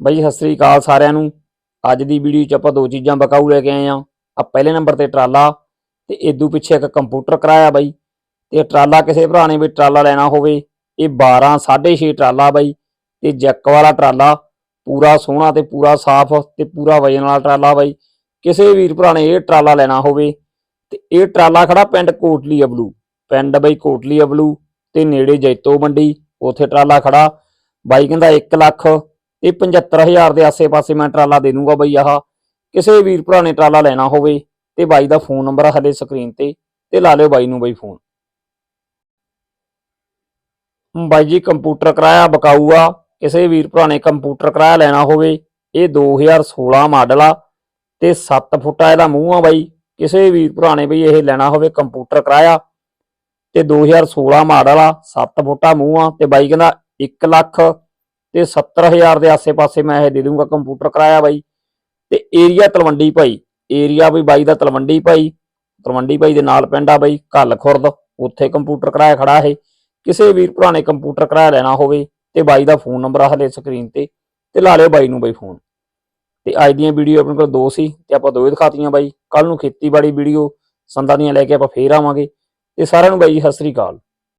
ਬਈ ਸਤਿ ਸ੍ਰੀ ਅਕਾਲ ਸਾਰਿਆਂ ਨੂੰ। ਅੱਜ ਦੀ ਵੀਡੀਓ 'ਚ ਆਪਾਂ ਦੋ ਚੀਜ਼ਾਂ ਬਕਾਊ ਲੈ ਕੇ ਆਏ ਆ ਆ ਪਹਿਲੇ ਨੰਬਰ ਤੇ ਟਰਾਲਾ ਤੇ ਇਦੋਂ ਪਿੱਛੇ ਇੱਕ ਕੰਪਿਊਟਰ ਕਰਾਇਆ ਬਾਈ। ਤੇ ਟਰਾਲਾ ਕਿਸੇ ਭਰਾ ਨੇ ਵੀ ਟਰਾਲਾ ਲੈਣਾ ਹੋਵੇ, ਇਹ 12 6.5 ਟਰਾਲਾ ਬਾਈ। ਤੇ ਜੈਕ ਵਾਲਾ ਟਰਾਲਾ, ਪੂਰਾ ਸੋਹਣਾ ਤੇ ਪੂਰਾ ਸਾਫ਼ ਤੇ ਪੂਰਾ ਵਜਨ ਵਾਲਾ ਟਰਾਲਾ ਬਾਈ। ਕਿਸੇ ਵੀਰ ਭਰਾ ਨੇ ਇਹ ਟਰਾਲਾ ਲੈਣਾ ਹੋਵੇ, ਤੇ ਇਹ ਟਰਾਲਾ ਖੜਾ ਪਿੰਡ ਕੋਟਲੀ ਅਬਲੂ। ਪਿੰਡ ਬਈ ਕੋਟਲੀ ਅਬਲੂ ਤੇ ਨੇੜੇ ਜੈਤੋ ਮੰਡੀ, ਉਥੇ ਟਰਾਲਾ ਖੜਾ। ਬਾਈ ਕਹਿੰਦਾ 1 ਲੱਖ ਤੇ 75000 ਦੇ ਆਸੇ-ਪਾਸੇ ਮੈਂ ਟਰਾਲਾ ਦੇ ਦੂੰਗਾ ਬਈ ਆਹ। ਕਿਸੇ ਵੀਰ ਭਰਾ ਨੇ ਟਰਾਲਾ ਲੈਣਾ ਹੋਵੇ ਤੇ ਬਾਈ ਦਾ ਫੋਨ ਨੰਬਰ ਹਲੇ ਸਕਰੀਨ ਤੇ ਤੇ ਲਾ ਲਿਓ ਬਾਈ ਨੂੰ ਬਾਈ ਫੋਨ। ਬਾਈ ਜੀ ਕੰਪਿਊਟਰ ਕਰਾਇਆ ਬਕਾਊ ਆ। ਕਿਸੇ ਵੀਰ ਭਰਾ ਨੇ ਕੰਪਿਊਟਰ ਕਰਾਇਆ ਲੈਣਾ ਹੋਵੇ, ਇਹ 2016 ਮਾਡਲ ਆ, ਤੇ 7 ਫੁੱਟਾ ਇਹਦਾ ਮੂੰਹ ਆ ਬਾਈ। ਕਿਸੇ ਵੀਰ ਭਰਾ ਨੇ ਬਈ ਇਹ ਲੈਣਾ ਹੋਵੇ ਕੰਪਿਊਟਰ ਕਰਾਇਆ, ਤੇ 2016 ਮਾਡਲ ਆ 7 ਫੁੱਟਾ ਮੂੰਹ ਆ, ਤੇ ਬਾਈ ਕਹਿੰਦਾ 1 ਲੱਖ ਤੇ 70000 ਦੇ ਆਸੇ-ਪਾਸੇ ਮੈਂ ਇਹ ਦੇ ਦੂੰਗਾ ਕੰਪਿਊਟਰ ਕਰਾਇਆ ਬਾਈ। ਤੇ ਏਰੀਆ ਤਲਵੰਡੀ ਭਾਈ ਏਰੀਆ ਵੀ ਬਾਈ ਦਾ ਤਲਵੰਡੀ ਭਾਈ ਤਲਵੰਡੀ ਭਾਈ ਦੇ ਨਾਲ ਪਿੰਡ ਆ ਬਾਈ ਕੱਲ ਖੁਰਦ, ਉੱਥੇ ਕੰਪਿਊਟਰ ਕਰਾਇਆ ਖੜਾ ਇਹ। ਕਿਸੇ ਵੀਰ ਭਰਾ ਨੇ ਕੰਪਿਊਟਰ ਕਰਾਇਆ ਲੈਣਾ ਹੋਵੇ ਤੇ ਬਾਈ ਦਾ ਫੋਨ ਨੰਬਰ ਆ ਹਲੇ ਸਕਰੀਨ ਤੇ ਤੇ ਲਾ ਲਿਓ ਬਾਈ ਨੂੰ ਬਾਈ ਫੋਨ ਤੇ ਅੱਜ ਦੀਆਂ ਵੀਡੀਓ ਆਪਣੇ ਕੋਲ ਦੋ ਸੀ, ਤੇ ਆਪਾਂ ਦੋਵੇਂ ਦਿਖਾਤੀਆਂ ਬਾਈ। ਕੱਲ ਨੂੰ ਖੇਤੀਬਾੜੀ ਵੀਡੀਓ ਸੰਦਾਂ ਦੀਆਂ ਲੈ ਕੇ ਆਪਾਂ ਫੇਰ ਆਵਾਂਗੇ। ਤੇ ਸਾਰਿਆਂ ਨੂੰ ਬਾਈ ਸਤਿ ਸ੍ਰੀ ਅਕਾਲ।